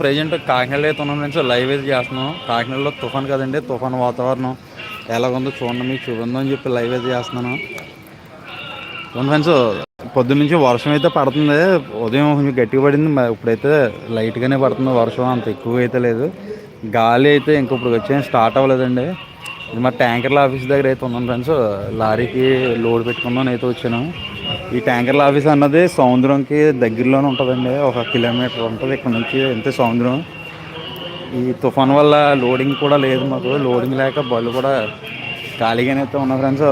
Present కాకినాడలో అయితే ఉన్నాం ఫ్రెండ్స్. లైవ్ అయితే చేస్తున్నాం. కాకినాడలో తుఫాన్ కదండి. తుఫాన్ వాతావరణం ఎలాగుందో చూడండి మీకు చూపిందో అని చెప్పి లైవ్ అయితే చేస్తున్నాను. అవును ఫ్రెండ్స్ పొద్దున్న నుంచి వర్షం అయితే పడుతుంది. ఉదయం కొంచెం గట్టిగా పడింది. మరి ఇప్పుడైతే లైట్గానే పడుతుంది. వర్షం అంత ఎక్కువ అయితే లేదు. గాలి అయితే ఇంక ఇప్పుడు వచ్చే స్టార్ట్ అవ్వలేదండి. ఇది మా ట్యాంకర్ల ఆఫీస్ దగ్గర అయితే ఉన్నాను ఫ్రెండ్స్. లారీకి లోడ్ పెట్టుకుందాం అయితే వచ్చాను. ఈ ట్యాంకర్ల ఆఫీస్ అన్నది సముద్రంకి దగ్గరలోనే ఉంటుందండి. ఒక కిలోమీటర్ ఉంటుంది ఇక్కడ నుంచి అంతే సముద్రం. ఈ తుఫాన్ వల్ల లోడింగ్ కూడా లేదు మాకు. లోడింగ్ లేక బళ్ళు కూడా ఖాళీగానే అయితే ఉన్నా ఫ్రెండ్స్.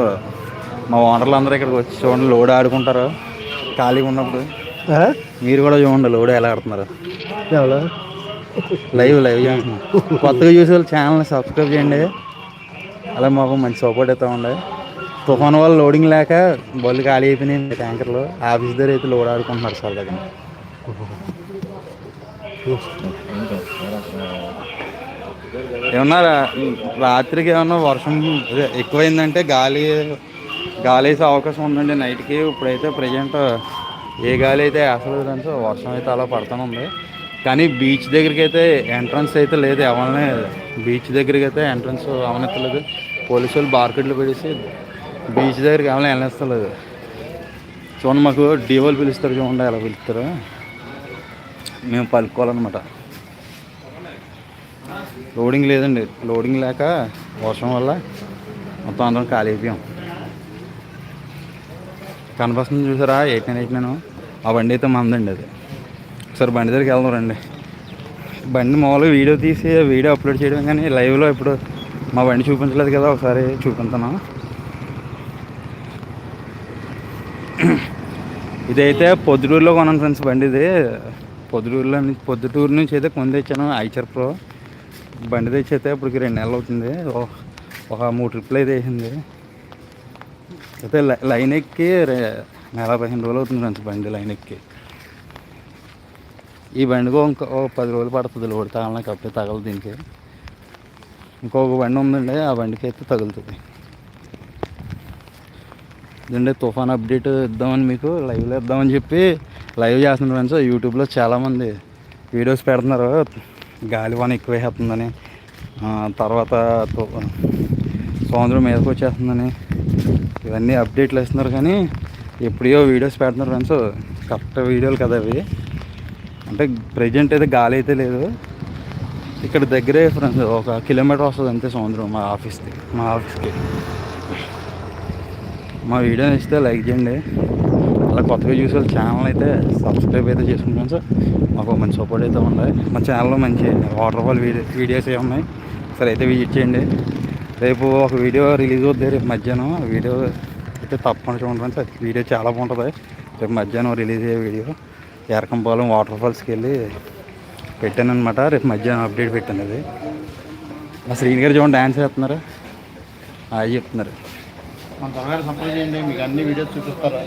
మా ఓనర్లు అందరూ ఇక్కడికి వచ్చి చూడండి లోడ్ ఆడుకుంటారు. ఖాళీగా ఉన్నప్పుడు. మీరు కూడా చూడండి లోడ్ ఎలా ఆడుతున్నారు. లైవ్ లైవ్ కొత్తగా చూసే వాళ్ళు ఛానల్ని సబ్స్క్రైబ్ చేయండి. అలా మాకు మంచి సపోర్ట్ అయితే ఉండే తుఫాన్ వల్ల లోడింగ్ లేక బళ్ళు ఖాళీ అయిపోయినాయి ట్యాంకర్లు. ఆఫీస్ దగ్గర అయితే లోడ్ ఆడుకుంటున్నారు సార్ దగ్గర ఏమన్నా రాత్రికి ఏమన్నా వర్షం ఎక్కువైందంటే గాలి గాలి వేసే అవకాశం ఉందండి. నైట్కి ఇప్పుడైతే ప్రజెంట్ ఏ గాలి అయితే అసలు వర్షం అయితే అలా పడుతూనే ఉంది. కానీ బీచ్ దగ్గరికి అయితే ఎంట్రన్స్ అయితే లేదు. ఎవరినే బీచ్ దగ్గరికి అయితే ఎంట్రన్స్ అవనెత్తలేదు. పోలీసు వాళ్ళు బార్కెట్లు పెట్టేసి బీచ్ దగ్గరికి ఎవరైనా వెళ్ళేస్తలేదు. చూడండి మాకు డీవోలు పిలుస్తారు చూడండి ఎలా పిలుస్తారు. మేము పలుకోవాలన్నమాట లోడింగ్ లేదండి. లోడింగ్ లేక వర్షం వల్ల మొత్తం అందరం ఖాళీ అయిపోయాం. కనిపిస్తుంది చూసారా? ఎయిట్ నైన్ ఎయిట్ నైన్ ఆ బండి అయితే మందండి అది. ఒకసారి బండి దగ్గరికి వెళ్దాం రండి. బండి మామూలుగా వీడియో తీసి వీడియో అప్లోడ్ చేయడం కానీ లైవ్లో ఇప్పుడు మా బండి చూపించలేదు కదా ఒకసారి చూపించాను ఇదైతే పొద్దుటూరులో కొన్నాను ఫ్రెండ్స్ బండి ఇది. పొద్దుటూరులో నుంచి పొద్దుటూరు నుంచి అయితే కొని తెచ్చాను ఐచర్ ప్రో. బండి తెచ్చి అయితే ఇప్పటికి రెండు నెలలు అవుతుంది. ఒక మూడు ట్రిప్లు అయితే వేసింది. అయితే లైన్ ఎక్కి రే- నెల పదిహేను రోజులు అవుతుంది ఫ్రెండ్స్ బండి లైన్ ఎక్కి. ఈ బండికి ఇంకో పది రోజులు పడుతుంది లోడ్ తగలనా కప్పే తగలదు దీనికి. ఇంకొక బండి ఉందండి ఆ బండికి అయితే తగులుతుంది. ఇదండి తుఫాన్ అప్డేట్ ఇద్దామని మీకు లైవ్లో ఇద్దామని చెప్పి లైవ్ చేస్తున్నారు ఫ్రెండ్స్. యూట్యూబ్లో చాలామంది వీడియోస్ పెడుతున్నారు. గాలి వాన ఎక్కువ వేస్తుందని తర్వాత సముద్రం మీదకి వచ్చేస్తుందని. ఇవన్నీ అప్డేట్లు ఇస్తున్నారు కానీ ఎప్పుడో వీడియోస్ పెడుతున్నారు ఫ్రెండ్స్. కరెక్ట్ వీడియోలు కదా అవి. అంటే ప్రజెంట్ అయితే గాలి అయితే లేదు. ఇక్కడ దగ్గరే ఫ్రెండ్స్ ఒక కిలోమీటర్ వస్తుంది అంతే సముద్రం మా ఆఫీస్కి మా ఆఫీస్కి. మా వీడియో నచ్చితే లైక్ చేయండి. అలా కొత్తగా చూసే ఛానల్ అయితే సబ్స్క్రైబ్ అయితే చేసుకుంటాం సార్. మాకు మంచి సపోర్ట్ అయితే ఉన్నాయి మా ఛానల్లో మంచి వాటర్ఫాల్ వీడియో వీడియోస్ ఏ ఉన్నాయి. సరే అయితే విజిట్ చేయండి. రేపు ఒక వీడియో రిలీజ్ అవుతుంది రేపు మధ్యాహ్నం వీడియో అయితే తప్పకుండా చూడండి సార్. వీడియో చాలా బాగుంటుంది. రేపు మధ్యాహ్నం రిలీజ్ అయ్యే వీడియో. ఎరకంపాలెం వాటర్ ఫాల్స్కి వెళ్ళి పెట్టాను అనమాట రేపు మధ్యాహ్నం అప్డేట్ పెట్టాను అది. మా శ్రీని గారు చూడండి డ్యాన్స్ చేస్తున్నారు అవి చెప్తున్నారు. మన త్వరగా సప్లై చేయండి మీకు అన్ని వీడియోస్ చూపిస్తారా?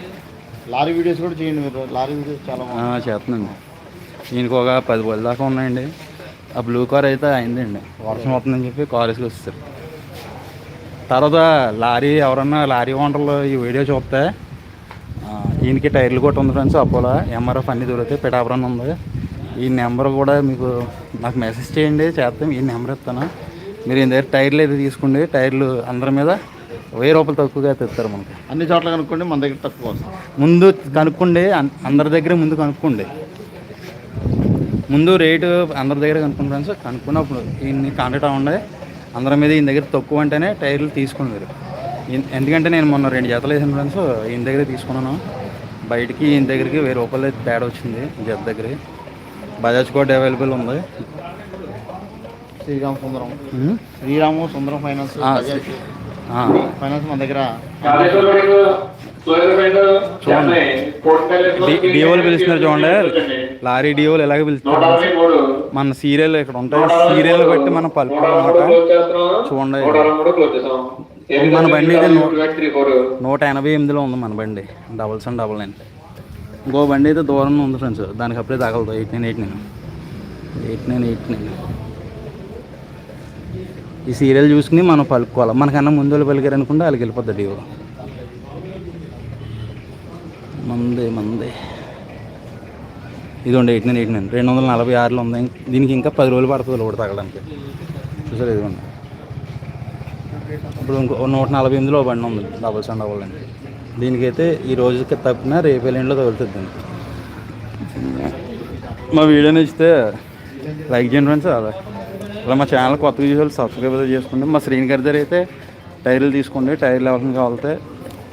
లారీ వీడియోస్ కూడా చేయండి మీరు. లారీ వీడియోస్ చాలా చేస్తుందండి దీనికి ఒక పది పది దాకా ఉన్నాయండి. ఆ బ్లూ కార్ అయితే అయిందండి. వర్షం వస్తుందని చెప్పి కార్ వేసుకు వస్తారు తర్వాత లారీ ఎవరన్నా లారీ ఓనర్లు ఈ వీడియో చూస్తే దీనికి టైర్లు కూడా ఉంది ఫ్రెండ్స్ అపోలో ఎంఆర్ఎఫ్ అన్ని దొరుకుతాయి పిఠాపురం ఉంది. ఈ నెంబర్ కూడా మీకు నాకు మెసేజ్ చేయండి చేస్తాం. ఈ నెంబర్ ఇస్తాను. మీరు ఇంత దగ్గర టైర్లు అయితే తీసుకోండి టైర్లు అందరి మీద వెయ్యి రూపాయలు తక్కువగా అయితే ఇస్తారు మనకి. అన్ని చోట్ల కనుక్కోండి మన దగ్గర తక్కువ వస్తుంది. ముందు కనుక్కోండి అందరి దగ్గర ముందు కనుక్కోండి. ముందు రేటు అందరి దగ్గర కనుక్కుని ఫ్రెండ్స్ కనుక్కున్నప్పుడు ఈయన్ని కాంటాక్ట్ అవ్వండి అందరి మీద ఈయన దగ్గర తక్కువ అంటేనే టైర్లు తీసుకోండి మీరు. ఎందుకంటే నేను మొన్న రెండు జతలు వేసాను ఫ్రెండ్స్ ఈయన దగ్గర తీసుకున్నాను. బయటికి ఈయన దగ్గరికి వెయ్యి రూపాయలు అయితే తేడా వచ్చింది జత దగ్గర. బజాజ్ కోడ్ అవైలబుల్ ఉంది. శ్రీరామ్ సుందరం. శ్రీరాము సుందరం ఫైనాన్స్. ఫైనాన్స్ మన దగ్గర. డి- డిఓలు పిలుస్తున్నారు చూడండి. లారీ డిఓలు ఎలాగ పిలుస్తున్నారు. మన సీరియల్ ఇక్కడ ఉంటాయి. సీరియల్ బట్టి మనం పలుకోవాలన్నమాట చూడండి. మన బండి అయితే నూట ఎనభై ఎనిమిదిలో ఉంది మన బండి. Double seven double nine. ఇంకో బండి అయితే దూరంలో ఉంది ఫ్రెండ్స్. దానికి అప్పుడే తగలదు eight nine eight nine. Eight nine eight nine. ఈ సీరియల్ చూసుకుని మనం పలుకోవాలి మనకన్నా ముందు వాళ్ళు పలికారు అనుకుంటే వాళ్ళకి వెళ్ళిపోద్ది డిఓ మందే మందే. ఇదిగోండి ఎయిట్ నైన్ ఎయిట్ నైన్. రెండు వందల నలభై ఆరులో ఉంది. దీనికి ఇంకా పది రోజులు పడుతుంది లోడ్ తగ్గడానికి చూసారు ఇదిగోండి. ఇప్పుడు ఇంకో నూట నలభై ఎనిమిదిలో బండి ఉంది. డబుల్ సెండ్ డబుల్ అండి. దీనికైతే ఈ రోజుకి తప్పిన రేపు ఎల్లుండిలో తగులుతుంది. మా వీడియో నచ్చితే లైక్ చేయండి ఫ్రెండ్స్. అలా అలా మా ఛానల్ కొత్త చూసి సబ్స్క్రైబ్ అయితే చేసుకోండి మా శ్రీని గారి దగ్గర అయితే టైర్లు తీసుకోండి టైర్లు ఎవరికి కావాలితే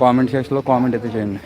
కామెంట్ సెక్షన్లో కామెంట్ అయితే చేయండి.